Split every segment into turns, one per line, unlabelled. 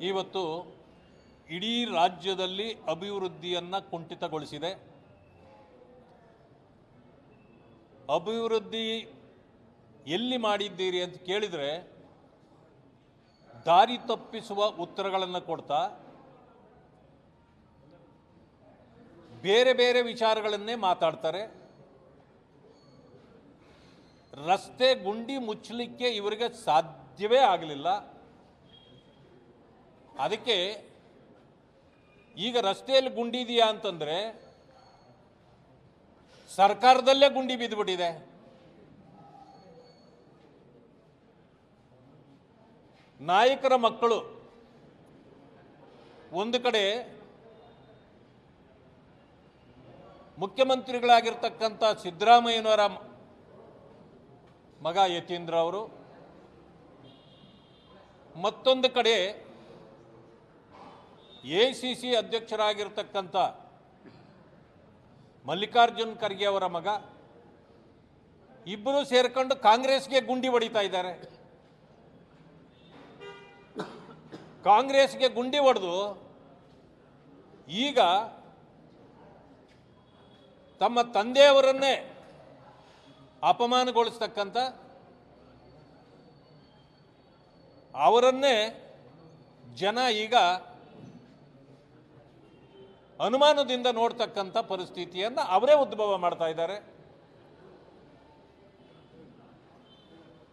ಇವತ್ತು ಇಡೀ ರಾಜ್ಯದಲ್ಲಿ ಅಭಿವೃದ್ಧಿಯನ್ನು ಕುಂಠಿತಗೊಳಿಸಿದೆ. ಅಭಿವೃದ್ಧಿ ಎಲ್ಲಿ ಮಾಡಿದ್ದೀರಿ ಅಂತ ಕೇಳಿದರೆ ದಾರಿ ತಪ್ಪಿಸುವ ಉತ್ತರಗಳನ್ನು ಕೊಡ್ತಾ, ಬೇರೆ ಬೇರೆ ವಿಚಾರಗಳನ್ನೇ ಮಾತಾಡ್ತಾರೆ. ರಸ್ತೆ ಗುಂಡಿ ಮುಚ್ಚಲಿಕ್ಕೆ ಇವರಿಗೆ ಸಾಧ್ಯವೇ ಆಗಲಿಲ್ಲ. ಅದಕ್ಕೆ ಈಗ ರಸ್ತೆಯಲ್ಲಿ ಗುಂಡಿ ಇದೆಯಾ ಅಂತಂದ್ರೆ ಸರ್ಕಾರದಲ್ಲೇ ಗುಂಡಿ ಬಿದ್ದುಬಿಟ್ಟಿದೆ. ನಾಯಕರ ಮಕ್ಕಳು ಒಂದು ಕಡೆ ಮುಖ್ಯಮಂತ್ರಿಗಳಾಗಿರ್ತಕ್ಕಂಥ ಸಿದ್ದರಾಮಯ್ಯನವರ ಮಗ ಯತೀಂದ್ರ ಅವರು, ಮತ್ತೊಂದು ಕಡೆ ಎ ಸಿ ಸಿ ಅಧ್ಯಕ್ಷರಾಗಿರ್ತಕ್ಕಂಥ ಮಲ್ಲಿಕಾರ್ಜುನ್ ಖರ್ಗೆ ಅವರ ಮಗ ಇಬ್ಬರು ಸೇರ್ಕೊಂಡು ಕಾಂಗ್ರೆಸ್ಗೆ ಗುಂಡಿ ಹೊಡಿತಾ ಇದ್ದಾರೆ. ಕಾಂಗ್ರೆಸ್ಗೆ ಗುಂಡಿ ಹೊಡೆದು ಈಗ ತಮ್ಮ ತಂದೆಯವರನ್ನೇ ಅಪಮಾನಗೊಳಿಸ್ತಕ್ಕಂಥ, ಅವರನ್ನೇ ಜನ ಈಗ ಅನುಮಾನದಿಂದ ನೋಡ್ತಕ್ಕಂಥ ಪರಿಸ್ಥಿತಿಯನ್ನು ಅವರೇ ಉದ್ಭವ ಮಾಡ್ತಾ ಇದ್ದಾರೆ.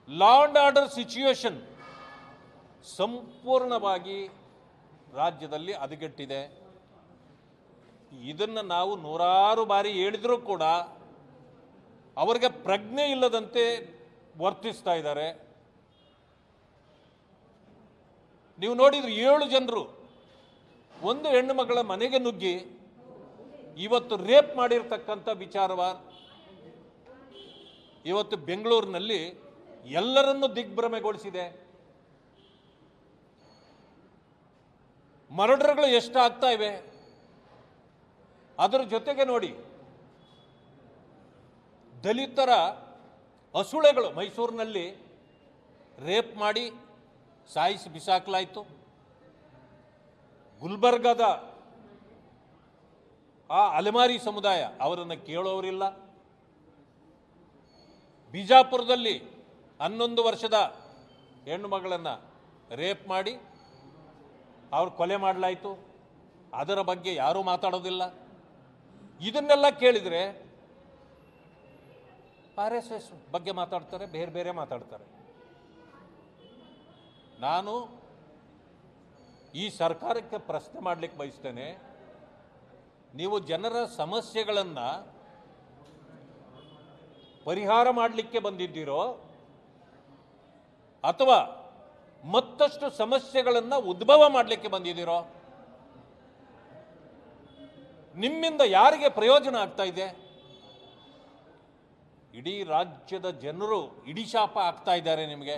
ಲಾ ಅಂಡ್ ಆರ್ಡರ್ ಸಿಚುಯೇಷನ್ ಸಂಪೂರ್ಣವಾಗಿ ರಾಜ್ಯದಲ್ಲಿ ಹದಗೆಟ್ಟಿದೆ. ಇದನ್ನು ನಾವು ನೂರಾರು ಬಾರಿ ಹೇಳಿದರೂ ಕೂಡ ಅವರಿಗೆ ಪ್ರಜ್ಞೆ ಇಲ್ಲದಂತೆ ವರ್ತಿಸ್ತಾ ಇದ್ದಾರೆ. ನೀವು ನೋಡಿದ್ರೆ ಏಳು ಜನರು ಒಂದು ಹೆಣ್ಣು ಮಗಳ ಮನೆಗೆ ನುಗ್ಗಿ ಇವತ್ತು ರೇಪ್ ಮಾಡಿರ್ತಕ್ಕಂಥ ವಿಚಾರವ ಇವತ್ತು ಬೆಂಗಳೂರಿನಲ್ಲಿ ಎಲ್ಲರನ್ನು ದಿಗ್ಭ್ರಮೆಗೊಳಿಸಿದೆ. ಮರ್ಡರ್ಗಳು ಎಷ್ಟು ಆಗ್ತಾ ಇವೆ? ಅದರ ಜೊತೆಗೆ ನೋಡಿ, ದಲಿತರ ಹಸುಳೆಗಳು ಮೈಸೂರಿನಲ್ಲಿ ರೇಪ್ ಮಾಡಿ ಸಾಯಿಸಿ ಬಿಸಾಕಲಾಯಿತು. ಗುಲ್ಬರ್ಗದ ಆ ಅಲೆಮಾರಿ ಸಮುದಾಯ, ಅವರನ್ನು ಕೇಳೋರಿಲ್ಲ. ಬಿಜಾಪುರದಲ್ಲಿ ಹನ್ನೊಂದು ವರ್ಷದ ಹೆಣ್ಣು ಮಗಳನ್ನು ರೇಪ್ ಮಾಡಿ ಅವ್ರು ಕೊಲೆ ಮಾಡಲಾಯಿತು. ಅದರ ಬಗ್ಗೆ ಯಾರೂ ಮಾತಾಡೋದಿಲ್ಲ. ಇದನ್ನೆಲ್ಲ ಕೇಳಿದರೆ ಆರ್ ಬಗ್ಗೆ ಮಾತಾಡ್ತಾರೆ, ಬೇರೆ ಬೇರೆ ಮಾತಾಡ್ತಾರೆ. ನಾನು ಈ ಸರ್ಕಾರಕ್ಕೆ ಪ್ರಶ್ನೆ ಮಾಡಲಿಕ್ಕೆ ಬಯಸ್ತೇನೆ. ನೀವು ಜನರ ಸಮಸ್ಯೆಗಳನ್ನು ಪರಿಹಾರ ಮಾಡಲಿಕ್ಕೆ ಬಂದಿದ್ದೀರೋ ಅಥವಾ ಮತ್ತಷ್ಟು ಸಮಸ್ಯೆಗಳನ್ನು ಉದ್ಭವ ಮಾಡಲಿಕ್ಕೆ ಬಂದಿದ್ದೀರೋ, ನಿಮ್ಮಿಂದ ಯಾರಿಗೆ ಪ್ರಯೋಜನ ಆಗ್ತಾ ಇದೆ? ಇಡೀ ರಾಜ್ಯದ ಜನರು ಇಡೀ ಶಾಪ ಆಗ್ತಾ ಇದ್ದಾರೆ ನಿಮಗೆ.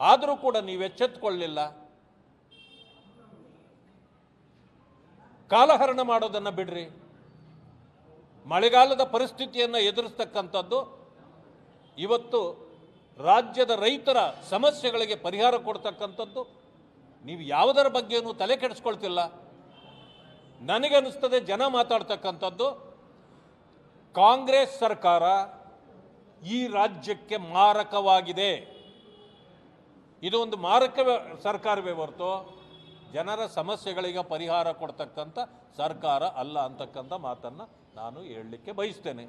ಆದರೂ ಕೂಡ ನೀವು ಎಚ್ಚೆತ್ತುಕೊಳ್ಳಲಿಲ್ಲ ಕಾಲಹರಣ ಮಾಡೋದನ್ನು ಬಿಡ್ರಿ. ಮಳೆಗಾಲದ ಪರಿಸ್ಥಿತಿಯನ್ನು ಎದುರಿಸ್ತಕ್ಕಂಥದ್ದು ಇವತ್ತು ರಾಜ್ಯದ ರೈತರ ಸಮಸ್ಯೆಗಳಿಗೆ ಪರಿಹಾರ ಕೊಡ್ತಕ್ಕಂಥದ್ದು. ನೀವು ಯಾವುದರ ಬಗ್ಗೆನೂ ತಲೆ ಕೆಡಿಸ್ಕೊಳ್ತಿಲ್ಲ. ನನಗೆ ಅನಿಸ್ತದೆ ಜನ ಮಾತಾಡ್ತಕ್ಕಂಥದ್ದು. ಕಾಂಗ್ರೆಸ್ ಸರ್ಕಾರ ಈ ರಾಜ್ಯಕ್ಕೆ ಮಾರಕವಾಗಿದೆ. ಇದು ಒಂದು ಮಾರಕ ಸರ್ಕಾರವೇ ಹೊರತು. ಜನರ ಸಮಸ್ಯೆಗಳಿಗೆ ಪರಿಹಾರ ಕೊಡ್ತಕ್ಕಂಥ ಸರ್ಕಾರ ಅಲ್ಲ ಅಂತಕ್ಕಂಥ ಮಾತನ್ನು ನಾನು ಹೇಳಲಿಕ್ಕೆ ಬಯಸ್ತೇನೆ.